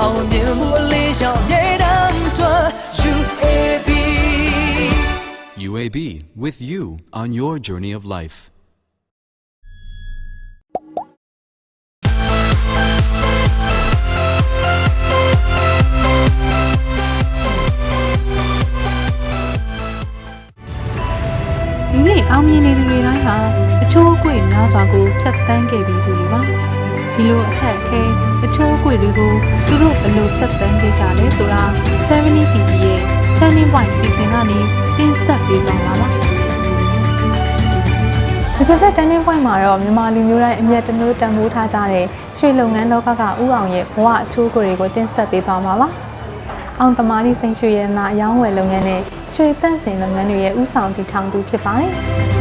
အောင်မြင်မှုအလေးရှောင်မြေတမ်းတွက် UAB UAB with you on your journey of life. ဒီနေ့အောင်မြင်နေသူတွေတိုင်းဟာအချိုးအကွေများစွာကိုဖြတ်တန်းခဲ့ပြီးသူတွေပါ ဒီလိုအခက်အခဲအချိုးအကွေတွေကိုသူတို့ဘယ်လိုဖြတ်တန်းခဲ့ကြလဲဆိုတာ70 TV ရဲ့ Turning Point စီစဉ်ကနေတင်ဆက်ပေးသွားပါမယ်ဒီချက်တဲ့ turning point မှာတော့မြန်မာလူမျိုးတိုင်းအမျက်တမျိုးတန်ဖိုးထားကြတဲ့ရွှေလုပ်ငန်းလောကကဥအောင်ရဲ့ဘဝအချိုးကိုတွေကိုတင်ဆက်ပေးသွားမှာပါ။အောင်တမာရီစိန်ရွှေရတနာအယောင်းဝယ်လုပ်ငန်းနဲ့ရွှေတန့်စင်လုပ်ငန်းတွေရဲ့ဥဆောင်တည်ထောင်သူဖြစ်ပါတယ်။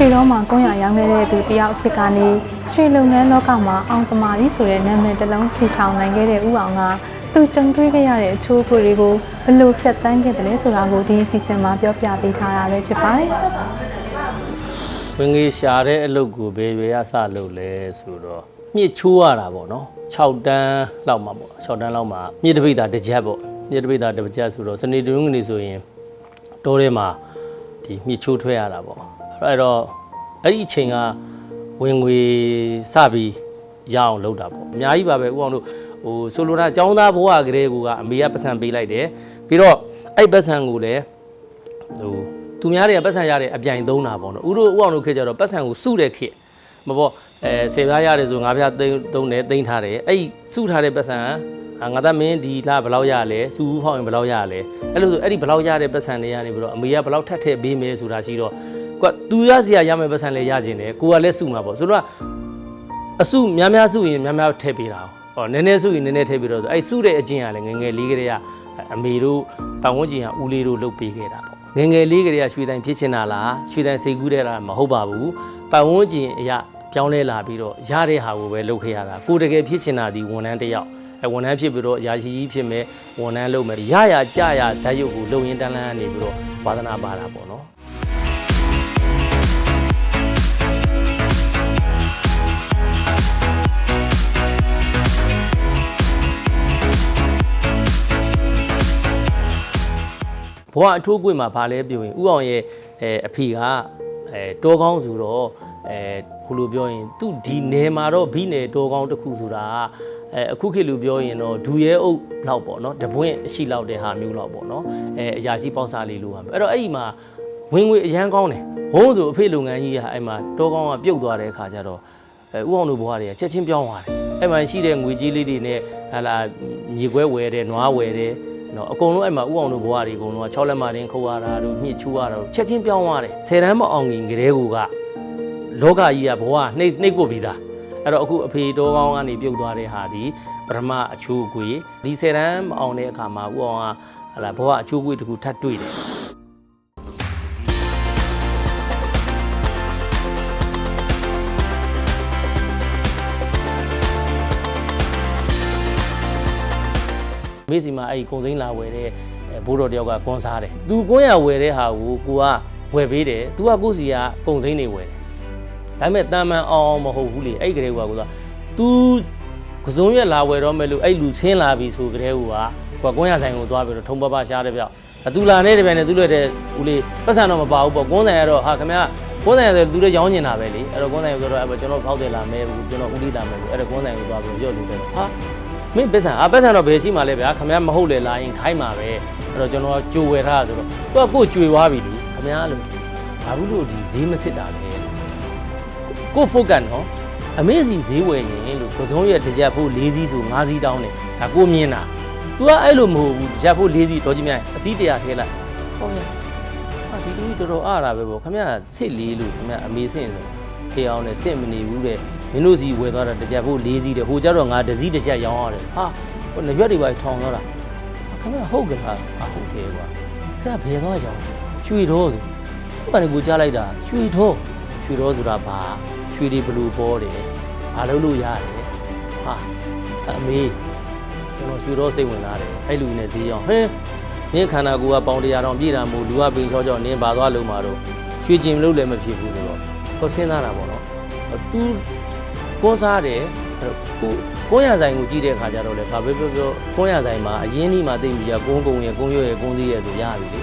ရွှေလုံးမှာကုန်းရရောင်းခဲ့တဲ့သူတယောက်အဖြစ်ကနေရွှေလုပ်ငန်းလောကမှာအောင်တမာရီဆိုတဲ့နာမည်တစ်လုံးထူထောင်နိုင်ခဲ့တဲ့ဥအောင်ကသူကြုံတွေ့ခဲ့ရတဲ့အချိုးကိုတွေကိုဘယ်လိုဖြတ်တန်းခဲ့တယ်လဲဆိုတာကိုဒီအစီအစဉ်မှာပြောပြပေးထားတာပဲဖြစ်ပါတယ်။ဝင်ငေးရှာတဲ့အလုပ်ကိုဘယ်ရွယ်ရစလုပ်လဲဆိုတော့မြစ်ချိုးရတာပေါ့နော်6တန်းလောက်မှာပေါ့6တန်းလောက်မှာမြစ်တပိတ်တာတစ်ချက်ပေါ့မြစ်တပိတ်တာတစ်ချက်ဆိုတော့စနေတရုံးကနေဆိုရင်တိုးထဲမှာဒီမြစ်ချိုးထွက်ရတာပေါ့ အဲ့တော့အဲ့ဒီအချိန်ကဝင်ငွေစပြီးရအောင်လုပ်တာပေါ့အများကြီးပါပဲဥအောင်တို့ဟိုဆိုလိုတာចောင်းသားဘဝကလေးကအမေကပတ်စံပေးလိုက်တယ်ပြီးတော့အဲ့ပတ်စံကိုလည်းဟိုသူများတွေကပတ်စံရတဲ့အပြိုင်သုံးတာပေါ့နော်ဥတို့ဥအောင်တို့ခေတ်ကြတော့ပတ်စံကိုစုတဲ့ခေတ်မပေါ့အဲဆေပြားရတယ်ဆိုငါးပြားသိန်းသုံးတယ်သိန်းထားတယ်အဲ့စုထားတဲ့ပတ်စံအာငါသားမင်းဒီလားဘယ်လောက်ရလဲစူးဖောက်ရင်ဘယ်လောက်ရလဲအဲ့လိုဆိုအဲ့ဒီဘယ်လောက်ရတဲ့ပတ်စံတွေကနေပြီးတော့အမေကဘယ်လောက်ထပ်ထည့်ပေးမယ်ဆိုတာရှိတော့ ကွာသူရစီရရမယ်ပတ်စံလည်းရခြင်းတယ်ကိုကလည်းစုမှာပေါ့ဆိုတော့အစုများများစုရင်များများထည့်ပေးတာဟောနည်းနည်းစုရင်နည်းနည်းထည့်ပေးတော့အဲ့စုတဲ့အကျင့်ကလည်းငယ်ငယ်လေးကလေးကအမေတို့ပတ်ဝန်းကျင်ကဦးလေးတို့လုပ်ပေးခဲ့တာပေါ့ငယ်ငယ်လေးကလေးကရွှေတိုင်ဖြစ်ချင်တာလားရွှေတိုင်စိတ်ကူးတဲ့လားမဟုတ်ပါဘူးပတ်ဝန်းကျင်အရာပြောင်းလဲလာပြီးတော့ရတဲ့ဟာကိုပဲလုပ်ခဲ့ရတာကိုယ်တကယ်ဖြစ်ချင်တာဒီဝန်ထမ်းတစ်ယောက်အဲဝန်ထမ်းဖြစ်ပြီးတော့အရာရှိကြီးဖြစ်မယ်ဝန်ထမ်းလုပ်မယ်ရရကြရဇာတ်ရုပ်ကိုလုံရင်တန်းလန်းနေပြီးတော့ဝါသနာပါတာပေါ့ ဘဝအထိုးကွေ့မှာဗာလဲပြောရင်ဥအောင်ရဲ့အဲအဖေကအဲတောကောင်းဆိုတော့အဲခုလိုပြောရင်သူဒီနယ်မှာတော့ဘိနယ်တောကောင်းတစ်ခုဆိုတာအဲအခုခေတ်လိုပြောရင်တော့ဒူရဲအုပ်လောက်ပေါ့နော်တပွင့်အရှိလောက်တဲ့ဟာမျိုးလောက်ပေါ့နော်အဲအရာရှိပေါက်စားလေးလိုပါမယ်အဲ့တော့အဲ့ဒီမှာဝင်ငွေအရန်ကောင်းတယ်ဘုံဆိုအဖေလုပ်ငန်းကြီးကအဲ့မှာတောကောင်းကပြုတ်သွားတဲ့အခါကျတော့အဲဥအောင်တို့ဘဝတွေကချက်ချင်းပြောင်းသွားတယ်အဲ့မှာရှိတဲ့ငွေကြီးလေးတွေနဲ့ဟာလာမြေခွဲဝယ်တယ်နွားဝယ်တယ် နော်အကုန်လုံးအဲ့မှာဥအောင်တို့ဘဝတွေအကုန်လုံးက6လက်မတင်ခုတ်ရတာတို့ညှစ်ချူရတာတို့ချက်ချင်းပြောင်းသွားတယ်ဆယ်တန်းမအောင်ခင်ကလေးကူကလောကကြီးကဘဝနှိပ်နှိပ်ကိုပြီးသားအဲ့တော့အခုအဖေတော်ကောင်းကနေပြုတ်သွားတဲ့ဟာဒီပထမအချိုးအကွေဒီဆယ်တန်းမအောင်တဲ့အခါမှာဥအောင်ကဟလာဘဝအချိုးအကွေတစ်ခုထပ်တွေ့တယ် မိစီမှာအဲ့ဒီကုံစိမ်းလာဝယ်တဲ့အဲဘိုးတော်တယောက်ကကွန်စားတယ်သူကွန်းရဝယ်တဲ့ဟာကိုကိုကဝယ်ပေးတယ်သူကကိုယ့်စီကကုံစိမ်းတွေဝယ်တယ်ဒါပေမဲ့တာမန်အောင်အောင်မဟုတ်ဘူးလေအဲ့ကလေးကက तू ကစုံရက်လာဝယ်တော့မယ်လို့အဲ့လူချင်းလာပြီဆိုကြတဲ့ဟူကကွာကွန်းရဆိုင်ကိုသွားပြီးတော့ထုံပပရှားတယ်ဗျအတူလာနေတဲ့ဗျနဲ့သူလည်းတဲ့ဦးလေးပတ်စံတော့မပါဘူးပေါ့ကွန်းဆိုင်ကတော့ဟာခင်ဗျာကွန်းဆိုင်ဆိုသူလည်းရောင်းနေတာပဲလေအဲ့တော့ကွန်းဆိုင်ဆိုတော့အဲ့ကျွန်တော်ဖောက်တယ်လာမယ်ဘူးကျွန်တော်ဦးလေးလာမယ်ဘူးအဲ့တော့ကွန်းဆိုင်ကိုသွားပြီးရော့လို့တယ်ဟာ မင်းပတ်စံအာပတ်စံတော့ဘယ်ရှိမှလဲဗျာခင်ဗျာမဟုတ်လေလာရင်ခိုင်းမှာပဲအဲ့တော့ကျွန်တော်ကြိုဝယ်ထားဆိုတော့သူကကိုကြွေသွားပြီလေခင်ဗျာလို့ဘာဘူးလို့ဒီဈေးမစစ်တာလဲကိုဖုတ်ကန်နော်အမေစီဈေးဝယ်ရင်လို့ကိုစုံရဲ့တကြက်ဖို့၄စီးဆို၅စီးတောင်းတယ်ဒါကိုမြင်တာ तू ကအဲ့လိုမဟုတ်ဘူးတကြက်ဖို့၄စီးတော်ကြီးမြိုင်အစီးတရာထဲလိုက်ဟုတ်ရဲ့ဟာဒီလူကြီးတော်တော်အားတာပဲပေါ့ခမရစစ်လေးလို့ခမရအမေစင်ဆိုဖေအောင်နဲ့စင့်မနေဘူးတဲ့ မင်းတို့စီဝယ်သွားတာတကြက်ဖို့၄စီးတဲ့ဟိုကြတော့ငါတစ်စီးတစ်ချက်ရောင်းရတယ်ဟာဟိုနရွက်တွေပါထောင်တော့တာခမရဟုတ်ကလားဟာဟုတ်တယ်ကွာခမရဘယ်သွားရောင်းရွှေတော်ဆိုဟိုကနေကိုကြားလိုက်တာရွှေတော်ရွှေတော်ဆိုတာဘာရွှေတွေဘလို့ပေါ်တယ်ဘာလို့လို့ရတယ်ဟာအမေကျွန်တော်ရွှေတော့စိတ်ဝင်လာတယ်အဲ့လူနဲ့ဈေးအောင်ဟင်းနင်းခန္ဓာကိုယ်ကပေါင်တရားတောင်ပြည့်တာမို့လူကပင်ချောချောနင်းပါသွားလို့မှာတော့ရွှေကျင်လို့လည်းမဖြစ်ဘူးဆိုတော့ကိုစဉ်းစားတာပေါ့နော်သူ ကွန်းစားတယ်အဲ့တော့ကိုကွန်းရဆိုင်ကိုကြည့်တဲ့အခါကျတော့လေဘာပဲပြောပြောကွန်းရဆိုင်မှာအရင်ဒီမှာသိပြီကကွန်းကုံရယ်ကွန်းရွရယ်ကွန်းသေးရယ်ဆိုရပြီလေ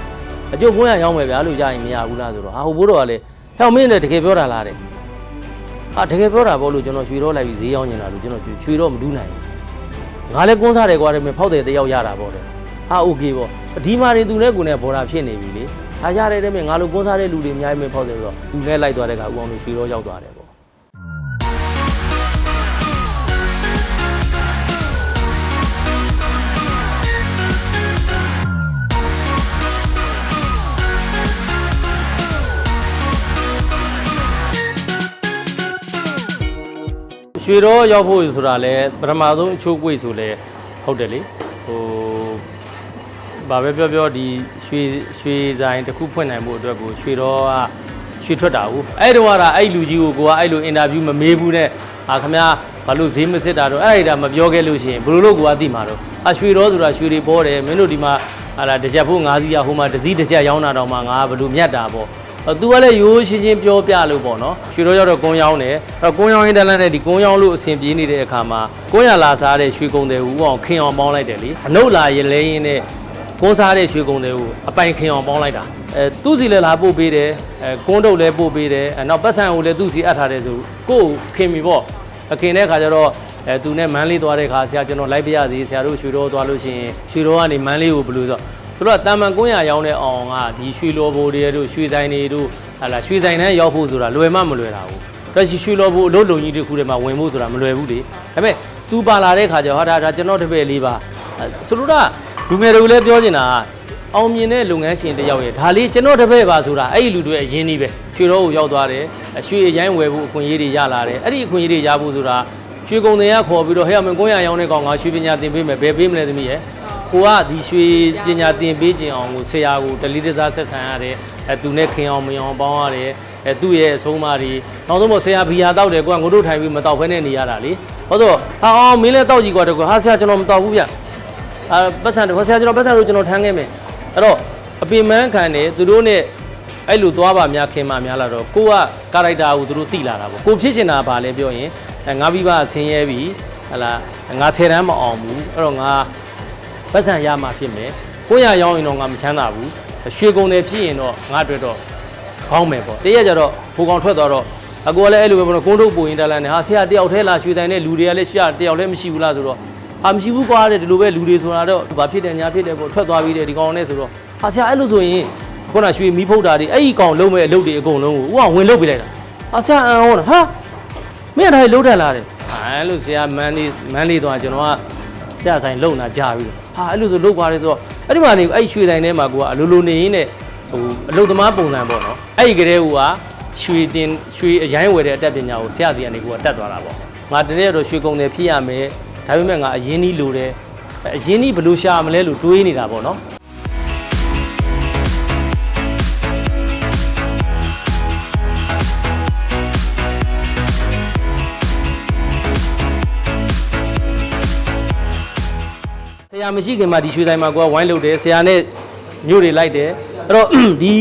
အကျုပ်ကွန်းရရောင်းမယ်ဗျာလို့ရရင်မရဘူးလားဆိုတော့ဟာဟိုဘိုးတော်ကလည်းဟဲ့မင်းလည်းတကယ်ပြောတာလားတဲ့ဟာတကယ်ပြောတာပေါ့လို့ကျွန်တော်ရွှေတော့လိုက်ပြီးဈေးရောင်းနေတာလို့ကျွန်တော်ရွှေရွှေတော့မဒူးနိုင်ဘူးငါလည်းကွန်းစားတယ်ကွာတဲ့မင်းဖောက်တယ်တယောက်ရတာပေါ့တဲ့ဟာโอเคပေါ့ဒီမှာတွေသူနဲ့ကိုနဲ့ဘော်တာဖြစ်နေပြီလေဟာရတယ်တဲ့မင်းငါလိုကွန်းစားတဲ့လူတွေအများကြီးမင်းဖောက်တယ်ဆိုတော့သူနဲ့လိုက်သွားတဲ့ကဦးအောင်တို့ရွှေတော့ရောက်သွားတယ်ပေါ့ ရွှေတော့ရောက်ဖို့ဆိုတာလဲပထမဆုံးအချိုးကွေ့ဆိုလဲဟုတ်တယ်လေဟိုဘာပဲပြောပြောဒီရွှေရွှေဆိုင်တစ်ခုဖွင့်နိုင်ဖို့အတွက်ကိုရွှေတော့ကရွှေထွက်တာဟုတ်အဲ့တုန်းကအဲ့လူကြီးကိုကိုကအဲ့လိုအင်တာဗျူးမမေးဘူးနဲ့အာခမဘာလို့ဈေးမစစ်တာတော့အဲ့ဒါမပြောခဲ့လို့ရှိရင်ဘယ်လိုလုပ်ကိုကသိမှာတော့အရွှေတော့ဆိုတာရွှေတွေပေါ်တယ်မင်းတို့ဒီမှာဟာလာတစ်ချက်ဖို့၅စီးရဟိုမှာတစ်စီးတစ်ချက်ရောင်းတာတော့မှငါဘယ်လိုမြတ်တာပေါ့အဲ့ သူကလည်းရိုးရှင်းရှင်းပြောပြလို့ပေါ့နော်ရွှေတော့ရောက်တော့ကုန်းရောင်းတယ်အဲ့တော့ကုန်းရောင်းရင်းတန်းလန်းနဲ့ဒီကုန်းရောင်းလို့အဆင်ပြေနေတဲ့အခါမှာကုန်းရလာစားတဲ့ရွှေကုံတယ်ဦးအောင်ခင်အောင်ပေါင်းလိုက်တယ်လေအနုတ်လာရလဲရင်းနဲ့ကုန်းစားတဲ့ရွှေကုံတယ်ဦးအပိုင်ခင်အောင်ပေါင်းလိုက်တာအဲသူ့စီလည်းလာပို့ပေးတယ်အဲကုန်းတုပ်လည်းပို့ပေးတယ်အဲနောက်ပတ်စံကိုလည်းသူ့စီအပ်ထားတယ်ဆိုကိုယ့်ကိုခင်ပြီပေါ့အခင်တဲ့အခါကျတော့အဲသူနဲ့မန်းလေးသွားတဲ့အခါဆရာကျွန်တော်လိုက်ပြရစီဆရာတို့ရွှေတော့သွားလို့ရှိရင်ရွှေတော့ကနေမန်းလေးကိုဘယ်လိုဆို ဆိုတော့တာမန်ကုန်းရရောင်းတဲ့အောင်ကဒီရွှေလောဘိုတွေတို့ရွှေဆိုင်တွေတို့ဟာလာရွှေဆိုင်တန်းရောက်ဖို့ဆိုတာလွယ်မှမလွယ်တာဘူးဒါရှိရွှေလောဘိုအလို့လုံကြီးတစ်ခုထဲမှာဝင်ဖို့ဆိုတာမလွယ်ဘူးလေဒါပေမဲ့ तू ပါလာတဲ့ခါကျတော့ဟာဒါဒါကျွန်တော်တစ်ပည့်လေးပါအဲဆိုလိုတာလူငယ်တွေကိုလည်းပြောချင်တာကအောင်မြင်တဲ့လုပ်ငန်းရှင်တစ်ယောက်ရဲ့ဒါလေးကျွန်တော်တစ်ပည့်ပါဆိုတာအဲ့ဒီလူတွေအရင်ကြီးပဲရွှေတော့ကိုရောက်သွားတယ်အရွှေအရင်ဝယ်ဖို့အခွင့်အရေးတွေရလာတယ်အဲ့ဒီအခွင့်အရေးတွေရဖို့ဆိုတာရွှေကုံတွေကခေါ်ပြီးတော့ဟဲ့မင်းကိုရရောင်းတဲ့ကောင်ကရွှေပညာသင်ပေးမယ်ဘယ်ပေးမလဲသမီးရဲ့ ကိုကဒီရွှေပညာသင်ပေးခြင်းအောင်ကိုဆရာကိုတလီတစားဆက်ဆံရတယ်အဲသူနဲ့ခင်အောင်မအောင်ပေါင်းရတယ်အဲသူ့ရဲ့အဆုံးအမတွေနောက်ဆုံးမို့ဆရာဘီယာတောက်တယ်ကိုကငိုတို့ထိုင်ပြီးမတောက်ဖဲနဲ့နေရတာလေဟုတ်တော့ဟာအောင်မင်းလည်းတောက်ကြည့်ကွာတကွာဟာဆရာကျွန်တော်မတောက်ဘူးဗျအာပတ်စံတော့ဆရာကျွန်တော်ပတ်စံလို့ကျွန်တော်ထမ်းခဲ့မယ်အဲ့တော့အပင်မန်းခံတယ်သူတို့နဲ့အဲ့လိုသွားပါများခင်ပါများလာတော့ကိုကကာရိုက်တာကိုသူတို့တိလာတာပေါ့ကိုဖြစ်ချင်တာဗာလဲပြောရင်အဲငါပြီးပါဆင်းရဲပြီဟလာငါဆယ်တန်းမအောင်ဘူးအဲ့တော့ငါ ပတ်စံရမှာဖြစ်မယ်ကိုရရောင်းရင်တော့ငါမချမ်းသာဘူးရွှေကုန်တယ်ဖြစ်ရင်တော့ငါအတွက်တော့ကောင်းမယ်ပေါ့တရက်ကြတော့ဟိုကောင်ထွက်သွားတော့အကူကလည်းအဲ့လိုပဲပေါ့နော်ကုန်းထုတ်ပူရင်တလန်နဲ့ဟာဆရာတယောက်ထဲလာရွှေတိုင်နဲ့လူတွေကလည်းရှာတယောက်လည်းမရှိဘူးလားဆိုတော့ဟာမရှိဘူးကွာတဲ့ဒီလိုပဲလူတွေဆိုတာတော့ဘာဖြစ်တယ်ညာဖြစ်တယ်ပေါ့ထွက်သွားပြီးတယ်ဒီကောင်နဲ့ဆိုတော့ဟာဆရာအဲ့လိုဆိုရင်ခုနရွှေမီးဖုတ်တာတွေအဲ့ဒီကောင်လုံးမဲ့အလုပ်တွေအကုန်လုံးကိုဥကဝင်လုပ်ပြလိုက်တာဟာဆရာအံဟောဟာမင်းကဒါတွေလုံးတက်လာတယ်ဟာအဲ့လိုဆရာမန်းလေးမန်းလေးတော့ကျွန်တော်က ဆရာဆိုင်လုံတာကြာပြီဟာအဲ့လိုဆိုလုတ်သွားတယ်ဆိုတော့အဲ့ဒီမှာနေအဲ့ရွှေဆိုင်ထဲမှာကိုကအလိုလိုနေရင်းနဲ့ဟိုအလုတ်သမားပုံစံပေါ့နော်အဲ့ဒီကလေးကရွှေတင်ရွှေအရင်ဝယ်တဲ့အတတ်ပညာကိုဆရာစီကနေကိုကတက်သွားတာပေါ့ငါတနေ့တော့ရွှေကုန်တယ်ဖြစ်ရမယ်ဒါပေမဲ့ငါအရင်ကြီးလိုတယ်အရင်ကြီးဘယ်လိုရှာမလဲလို့တွေးနေတာပေါ့နော် ရာမရှိခင်မှာဒီရွှေဆိုင်မှာကိုကဝိုင်းလုပ်တယ်ဆရာနဲ့မြို့တွေလိုက်တယ်အဲ့တော့ဒီ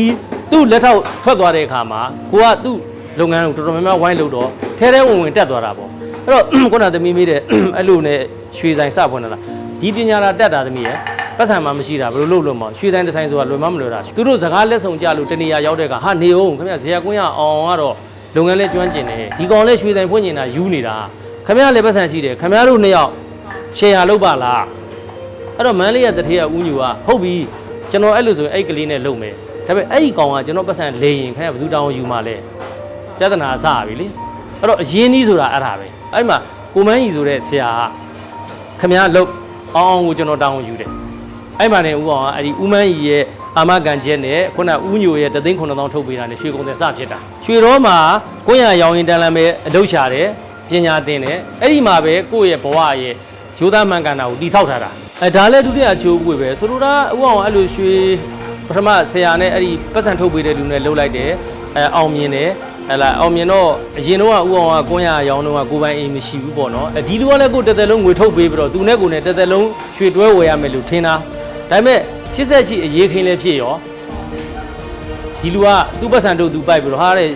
သူ့လက်ထောက်ထွက်သွားတဲ့အခါမှာကိုကသူ့လုပ်ငန်းကိုတော်တော်များများဝိုင်းလုပ်တော့ထဲထဲဝင်ဝင်တက်သွားတာပေါ့အဲ့တော့ခုနသမီးမေးတဲ့အဲ့လိုနဲ့ရွှေဆိုင်စဖွင့်လာတာဒီပညာလာတက်တာသမီးရဲ့ပတ်စံမှမရှိတာဘယ်လိုလုပ်လို့မလဲရွှေဆိုင်တစ်ဆိုင်ဆိုတာလွယ်မမလွယ်တာသူတို့စကားလက်ဆောင်ကြလို့တနေရာရောက်တဲ့ကဟာနေအောင်ခင်ဗျဇေယျကွင်းရအောင်ကတော့လုပ်ငန်းလဲကျွမ်းကျင်တယ်ဒီကောင်လဲရွှေဆိုင်ဖွင့်နေတာယူနေတာခင်ဗျလည်းပတ်စံရှိတယ်ခင်ဗျတို့နှစ်ယောက်ရှယ်ယာလုပ်ပါလား အဲ့တော့မန်းလေးရဲ့တထေးကဦးညူကဟုတ်ပြီကျွန်တော်အဲ့လိုဆိုရင်အဲ့ကလေးနဲ့လုံမယ်ဒါပေမဲ့အဲ့ဒီကောင်ကကျွန်တော်ပတ်စံလေရင်ခင်ဗျာဘယ်သူတောင်းယူမှာလဲပြဿနာအစပြီလေအဲ့တော့အရင်ကြီးဆိုတာအဲ့ဒါပဲအဲ့မှာကိုမန်းကြီးဆိုတဲ့ဆရာကခင်ဗျာလုံအောင်အောင်ကိုကျွန်တော်တောင်းယူတယ်အဲ့မှာနေဦးအောင်ကအဲ့ဒီဦးမန်းကြီးရဲ့အာမခံချက်နဲ့ခုနဦးညိုရဲ့တသိန်း9000ထုတ်ပေးတာနဲ့ရွှေကုန်တယ်စဖြစ်တာရွှေတော်မှာကိုရရောင်ရင်တန်လမ်းပဲအလုပ်ရှာတယ်ပညာသင်တယ်အဲ့ဒီမှာပဲကိုယ့်ရဲ့ဘဝရဲ့ရိုးသားမှန်ကန်တာကိုတိဆောက်ထားတာ အဲဒါလည်းဒုတိယအချိုးပွေပဲဆိုလိုတာဥအောင်အဲ့လိုရွှေပထမဆရာနဲ့အဲ့ဒီပတ်စံထုတ်ပေးတဲ့လူနဲ့လှုပ်လိုက်တယ်အဲအောင်မြင်တယ်ဟဲ့လားအောင်မြင်တော့အရင်တော့ကဥအောင်ကကွန်းရရောင်းတော့ကကိုပိုင်အိမ်မရှိဘူးပေါ့နော်အဲဒီလူကလည်းကိုတက်တက်လုံးငွေထုတ်ပေးပြီးတော့သူနဲ့ကိုနဲ့တက်တက်လုံးရွှေတွဲဝယ်ရမယ်လို့ထင်တာဒါပေမဲ့88ရှိအရေးခင်းလည်းဖြစ်ရောဒီလူကသူ့ပတ်စံတို့သူပိုက်ပြီးတော့ဟာတဲ့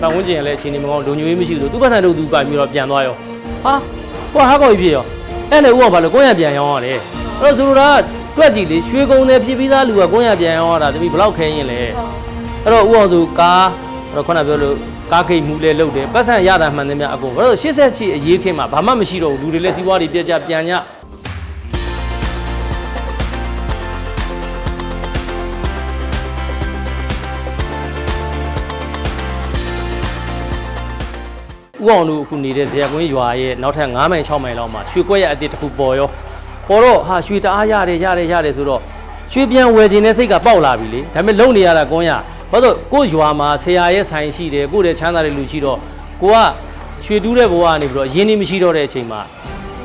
ပတ်ဝန်းကျင်ကလည်းအခြေအနေမကောင်းလုံညွေးမရှိဘူးသူ့ဘက်ထန်တို့သူကပြီးတော့ပြန်သွားရောဟာဟိုဟာကောက်ကြီးဖြစ်ရော အဲ့နဲ့ဥအောင်ဘာလို့ကိုရပြန်ရောင်းရတယ်အဲ့တော့ဆိုလိုတာကတွက်ကြည့်လေရွှေကုန်းနဲ့ဖြစ်ပြီးသားလူကကိုရပြန်ရောင်းရတာတပီဘလောက်ခဲရင်လဲအဲ့တော့ဥအောင်သူကားအဲ့တော့ခုနပြောလို့ကားဂိတ်မှုလဲလုပ်တယ်ပတ်စံရတာမှန်တယ်များအကုန်ဘာလို့88အရေးခင်းမှာဘာမှမရှိတော့ဘူးလူတွေလည်းစီးပွားတွေပြက်ကြပြန်ည ဥအောင်တို့အခုနေတဲ့ဇေယျကွင်းရွာရဲ့နောက်ထပ်9မိုင်6မိုင်လောက်မှာရွှေကွက်ရအတစ်တစ်ခုပေါ်ရောပေါ်တော့ဟာရွှေတအားရတယ်ရတယ်ရတယ်ဆိုတော့ရွှေပြန်ဝယ်ခြင်းနဲ့စိတ်ကပေါက်လာပြီလေဒါပေမဲ့လုံနေရတာကွန်းရဘာလို့ကို့ရွာမှာဆရာရဲ့ဆိုင်ရှိတယ်ကို့ရဲ့ချမ်းသာတဲ့လူရှိတော့ကိုကရွှေတူးတဲ့ဘဝကနေပြီးတော့ရင်းနှီးမရှိတော့တဲ့အချိန်မှာ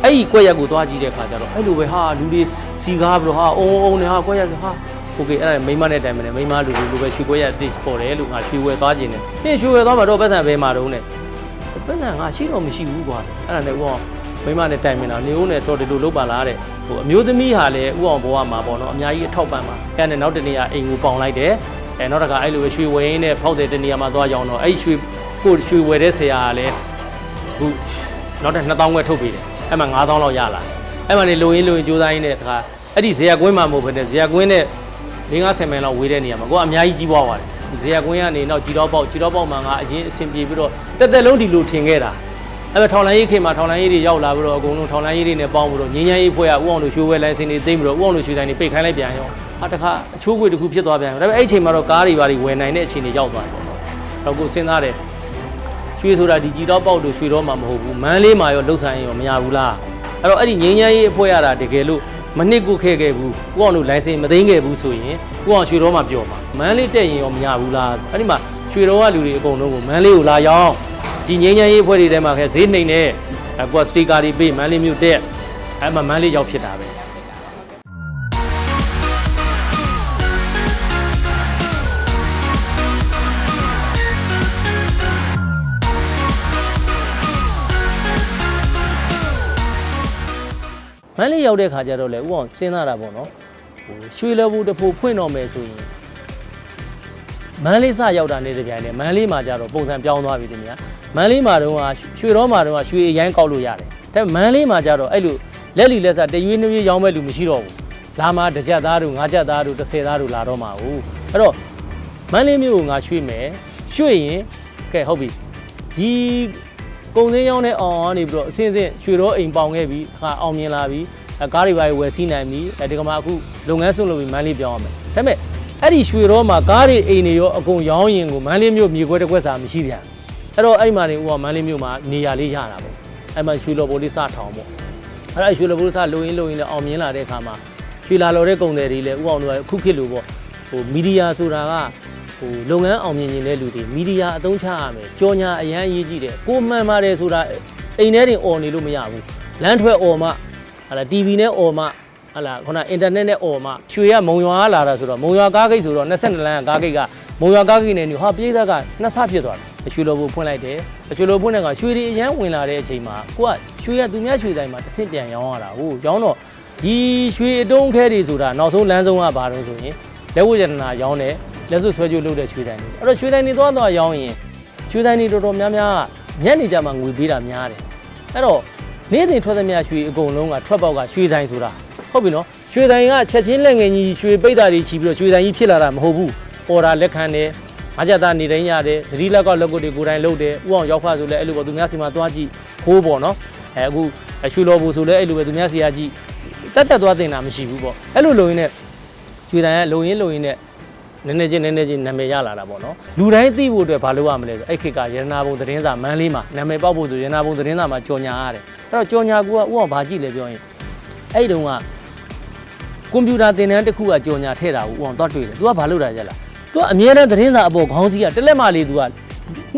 အဲ့ဒီကွက်ရက်ကိုသွားကြည့်တဲ့ခါကျတော့အဲ့လိုပဲဟာလူတွေစီကားပြီးတော့ဟာအုံအုံနဲ့ဟာကွက်ရက်ဆိုဟာโอเคအဲ့ဒါမိမနဲ့တိုင်မနဲ့မိမလူလူလိုပဲရွှေကွက်ရက်အစ်ပေါ်တယ်လို့ငါရွှေဝယ်သွားခြင်းနဲ့နေ့ရွှေဝယ်သွားမှာတော့ပတ်စံပဲမှာတော့နဲ့ ပတ်စံငါရှိတော့မရှိဘူးကွာအဲ့ဒါနဲ့ဥအောင်မိမနဲ့တိုင်မင်တာနေဦးနဲ့တော်တယ်လို့လုပ်ပါလားတဲ့ဟိုအမျိုးသမီးဟာလည်းဥအောင်ဘဝမှာပေါ့နော်အများကြီးအထောက်ပံ့ပါအဲ့ဒါနဲ့နောက်တနေ့ကအိမ်ကိုပေါင်လိုက်တယ်အဲနောက်တစ်ခါအဲ့လိုပဲရွှေဝင်းနဲ့ဖောက်တဲ့တနေရာမှာသွားကြောင်းတော့အဲ့ရွှေကိုရွှေဝယ်တဲ့ဆရာကလည်းအခုနောက်ထပ်2000ခွဲထုတ်ပေးတယ်အဲ့မှာ9000လောက်ရလာအဲ့မှာနေလိုရင်းလိုရင်းကြိုးစားရင်းနဲ့တခါအဲ့ဒီဇေယျကွင်းမှာမဟုတ်ဘဲနဲ့ဇေယျကွင်းနဲ့50မိုင်လောက်ဝေးတဲ့နေရာမှာကိုကအများကြီးကြီးပွားသွားတယ် ဇေယျကွင်းကနေနောက်ကြည်တော်ပေါက်ကြည်တော်ပေါက်မှာငါအရင်အဆင်ပြေပြီးတော့တက်တက်လုံးဒီလိုထင်ခဲ့တာအဲ့မဲ့ထောင်လိုင်းရေးခေတ်မှာထောင်လိုင်းရေးတွေရောက်လာပြီးတော့အကုန်လုံးထောင်လိုင်းရေးတွေနဲ့ပေါင်းပြီးတော့ငင်းငင်းရေးဖွဲ့ကဥအောင်တို့ရှိုးဝဲလိုင်းစင်တွေသိမ့်ပြီးတော့ဥအောင်တို့ရွှေတိုင်းတွေပိတ်ခိုင်းလိုက်ပြန်ရောဟာတခါအချိုးခွေတစ်ခုဖြစ်သွားပြန်ရောဒါပေမဲ့အဲ့အချိန်မှာတော့ကားတွေဘာတွေဝယ်နိုင်တဲ့အခြေအနေရောက်သွားတယ်ပေါ့နော်တော့ကိုစဉ်းစားတယ်ရွှေဆိုတာဒီကြည်တော့ပေါက်တို့ရွှေတော့မှမဟုတ်ဘူးမန်းလေးမှာရောလှုပ်ဆိုင်ရောမရဘူးလားအဲ့တော့အဲ့ဒီငင်းငင်းရေးအဖွဲ့ရတာတကယ်လို့ မနစ်ကိုခဲ့ခဲ့ဘူးဥအောင်တို့လိုင်းစင်မသိမ်းခဲ့ဘူးဆိုရင်ဥအောင်ရွှေတော့မှပြောမှာမန်းလေးတက်ရင်ရောမရဘူးလားအဲ့ဒီမှာရွှေတော့ကလူတွေအကုန်လုံးကိုမန်းလေးကိုလာရောက်ဒီငင်းငင်းရေးအဖွဲ့တွေထဲမှာခဲဈေးနှိမ်နဲ့အကွာစတီကာတွေပေးမန်းလေးမြို့တက်အဲ့မှာမန်းလေးရောက်ဖြစ်တာပဲ မန်းလေးရောက်တဲ့ခါကျတော့လေဥအောင်စဉ်းစားတာပေါ့နော်ဟိုရွှေလဘူးတစ်ဖို့ဖွင့်တော့မယ်ဆိုရင်မန်းလေးစရောက်တာနေတဲ့ပြန်နဲ့မန်းလေးမှာကျတော့ပုံစံပြောင်းသွားပြီတင်များမန်းလေးမှာတော့ရွှေတော်မှာတော့ရွှေအရိုင်းကောက်လို့ရတယ်ဒါပေမဲ့မန်းလေးမှာကျတော့အဲ့လိုလက်လီလက်စားတရွေးနှွေးရောင်းမဲ့လူမရှိတော့ဘူးလာမှာတစ်ချက်သားတို့ငါးချက်သားတို့တစ်ဆယ်သားတို့လာတော့မှာဟုတ်အဲ့တော့မန်းလေးမျိုးကိုငါရွှေ့မယ်ရွှေ့ရင်ကဲဟုတ်ပြီဒီ ကုံစင်းရောင်းတဲ့အောင်ကနေပြီးတော့အစင်းစင်းရွှေတော်အိမ်ပေါင်ခဲ့ပြီးအခါအောင်မြင်လာပြီးအဲကားတွေပါဝယ်စီးနိုင်ပြီအဲဒီကမှအခုလုပ်ငန်းဆွလုပ်ပြီးမန်းလေးပြောင်းရမယ်ဒါပေမဲ့အဲ့ဒီရွှေရောမှာကားတွေအိမ်တွေရောအကုန်ရောင်းရင်ကိုမန်းလေးမြို့မြေခွဲတစ်ခွက်စာမရှိပြန်အဲ့တော့အဲ့ဒီမှာနေဦးကမန်းလေးမြို့မှာနေရာလေးရတာပေါ့အဲ့မှာရွှေလော်ဘိုလေးစထောင်ပေါ့အဲ့ဒါရွှေလော်ဘိုလေးစလိုရင်းလိုရင်းနဲ့အောင်မြင်လာတဲ့အခါမှာရွှေလာလော်တဲ့ကုန်တယ်တွေလည်းဦးအောင်တို့ကခုခေတ်လိုပေါ့ဟိုမီဒီယာဆိုတာက ဟိုလုပ်ငန်းအောင်မြင်နေတဲ့လူတွေမီဒီယာအသုံးချရမယ်ကြော်ညာအရန်အရေးကြီးတယ်ကိုမှန်ပါတယ်ဆိုတာအိမ်ထဲတင်អော်နေလို့မရဘူးလမ်းထွက်អော်မှဟာလာ TV နဲ့អော်မှ ဟလာခုနအင်တာနက်နဲ့អော်မှရွှေကမုံရွာကလာတာဆိုတော့မုံရွာကားဂိတ်ဆိုတော့22လမ်းကကားဂိတ်ကမုံရွာကားဂိတ်နဲ့ညဟာပြေးသက်ကနှစ်ဆဖြစ်သွားတယ်အရွှေလိုဘူးဖွင့်လိုက်တယ်အရွှေလိုဖွင့်တဲ့ကရွှေတွေအရန်ဝင်လာတဲ့အချိန်မှာကိုကရွှေရသူများရွှေတိုင်းမှာတစ်ဆင့်ပြန်ရောင်းရတာဟုတ်ရောင်းတော့ဒီရွှေအတုံးခဲတွေဆိုတာနောက်ဆုံးလမ်းဆုံးကဘာလို့ဆိုရင် လက်ဝတ်ရတနာရောင်းတယ်လက်စွပ်ဆွဲကြိုးလုပ်တဲ့ရွှေတိုင်းတွေအဲ့တော့ရွှေတိုင်းတွေသွားသွားရောင်းရင်ရွှေတိုင်းတွေတော်တော်များများကညက်နေကြမှာငွေပေးတာများတယ်အဲ့တော့နေ့စဉ်ထွက်သမျှရွှေအကုန်လုံးကထွက်ပေါက်ကရွှေတိုင်းဆိုတာဟုတ်ပြီနော်ရွှေဆိုင်ကချက်ချင်းလက်ငယ်ကြီးရွှေပိတ်တာတွေချီပြီးတော့ရွှေဆိုင်ကြီးဖြစ်လာတာမဟုတ်ဘူး။အော်ဒါလက်ခံတယ်။ငါကြတာနေတိုင်းရတယ်။သတိလက်ကလက်ကုတ်တွေကိုယ်တိုင်လုပ်တယ်။ဥအောင်ရောက်ဖဆိုလဲအဲ့လိုပေါ့သူများစီမှာသွားကြည့်ခိုးပေါ့နော်။အဲအခုရွှေလော်ဘူးဆိုလဲအဲ့လိုပဲသူများစီကကြည့်တက်တက်သွားတင်တာမရှိဘူးပေါ့။အဲ့လိုလုံရင်းနဲ့ ရွှေဆိုင်ကလုံရင်းလုံရင်းနဲ့နည်းနည်းချင်းနည်းနည်းချင်းနာမည်ရလာတာပေါ့နော်။လူတိုင်းသိဖို့အတွက်ဘာလုပ်ရမလဲဆိုအဲ့ခေတ်ကရတနာဘုံသတင်းစာမန်းလေးမှာနာမည်ပေါက်ဖို့ဆိုရတနာဘုံသတင်းစာမှာကြော်ညာရတယ်။အဲ့တော့ကြော်ညာကူကဥအောင်ဘာကြည့်လဲပြောရင်အဲ့ဒီတုန်းက ကွန်ပျူတာသင်တန်းတစ်ခုကကြော်ညာထည့်တာကိုဦးအောင်တော့တွေ့တယ်။ तू ကဘာလုပ်တာကြလား။ तू ကအမြဲတမ်းသတင်းစာအပေါ်ခေါင်းစည်းကတစ်လက်မလေး तू က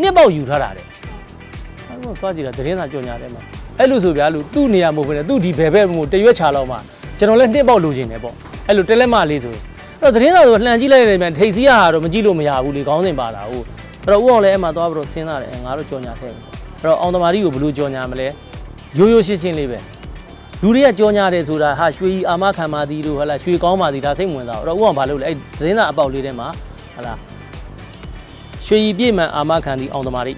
နှစ်ပေါက်ယူထားတာတဲ့။အဲ့တော့သွားကြည့်တာသတင်းစာကြော်ညာထဲမှာအဲ့လိုဆိုဗျာလို့သူ့နေရာမဟုတ်ဘဲနဲ့သူ့ဒီဘယ်ဘက်မို့တရွက်ချလောက်မှကျွန်တော်လည်းနှစ်ပေါက်လိုချင်တယ်ပေါ့။ အဲ့လိုတစ်လက်မလေးဆိုရင်အဲ့တော့သတင်းစာဆိုလှန်ကြည့်လိုက်တယ်မြန်ထိတ်စီးရတာတော့မကြည့်လို့မရဘူးလေခေါင်းစဉ်ပါတာဟုတ်။အဲ့တော့ဦးအောင်လည်းအဲ့မှာသွားပြီးတော့စဉ်းစားတယ်ငါတို့ကြော်ညာထည့်တယ်။အဲ့တော့အောင်သမားကြီးကိုဘယ်လိုကြော်ညာမလဲ။ရိုးရိုးရှင်းရှင်းလေးပဲ။လူတွေကကြောညာတယ်ဆိုတာဟာရွှေကြီးအာမခံပါသည်တို့ဟလာရွှေကောင်းပါသည်ဒါစိတ်ဝင်စားတော့ဥအောင်ဘာလုပ်လဲအဲ့သတင်းစာအပေါက်လေးထဲမှာဟလာရွရွှေရည်ပြည့်မှန်အာမခံသည့်အောင်သမားတွေ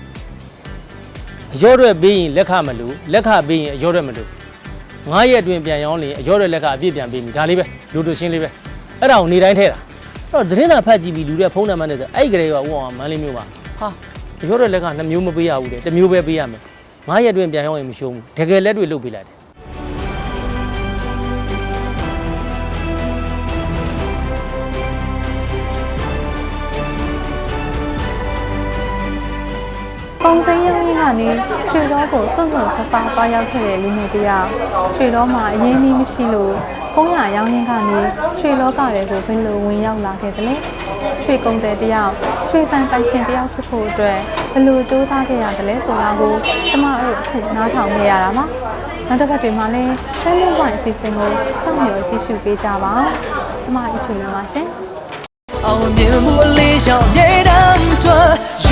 အရောရွက်ပေးရင်လက်ခမလို့လက်ခပေးရင်အရောရွက်မလို့ ငါးရက်အတွင်းပြန်ရောင်းလင်အရောရွက်လက်ခအပြည့်ပြန်ပေးမိဒါလေးပဲလူတို့ရှင်းလေးပဲအဲ့ဒါကိုနေတိုင်းထဲတာအဲ့တော့သတင်းသာဖတ်ကြည့်ပြီးလူတွေဖုန်းနံပါတ်နဲ့ဆိုအဲ့ဒီကလေးကဥအောင်မန်းလေးမျိုးပါဟာအရောရွက်လက်ကနှစ်မျိုးမပေးရဘူးတဲ့တစ်မျိုးပဲပေးရမယ်ငါးရက်အတွင်းပြန်ရောင်းရင်မရှုံးဘူးတကယ်လက်တွေလုတ်ပေးလိုက်တယ်ပုံစံရင်း ကနေရွှေတော်ကိုစွန့်စွန့်ဆဆပါရောက်ခဲ့တဲ့လူငယ်တယောက်ရွှေတော်မှာအရင်နည်းမရှိလို့ကုန်းရရောင်းရင်းကနေရွှေလောကတွေကိုဘယ်လိုဝင်ရောက်လာခဲ့သလဲရွှေကုံတဲ့တယောက်ရွှေဆိုင်ပိုင်ရှင်တယောက်ဖြစ်ဖို့အတွက်ဘယ်လိုစူးစမ်းခဲ့ရတယ်လဲဆိုတာကိုကျမတို့အခုနားထောင်ခဲ့ရတာပါနောက်တစ်ပတ်တွေမှာလည်းဆယ်လို့ပိုင်းအစီအစဉ်ကိုစောင့်မျှော်ကြည့်ရှုပေးကြပါကျမအချူလင်းပါရှင်အောင်မြင်မှုအလေးရှောင်မြေတမ်းတွဲ UAB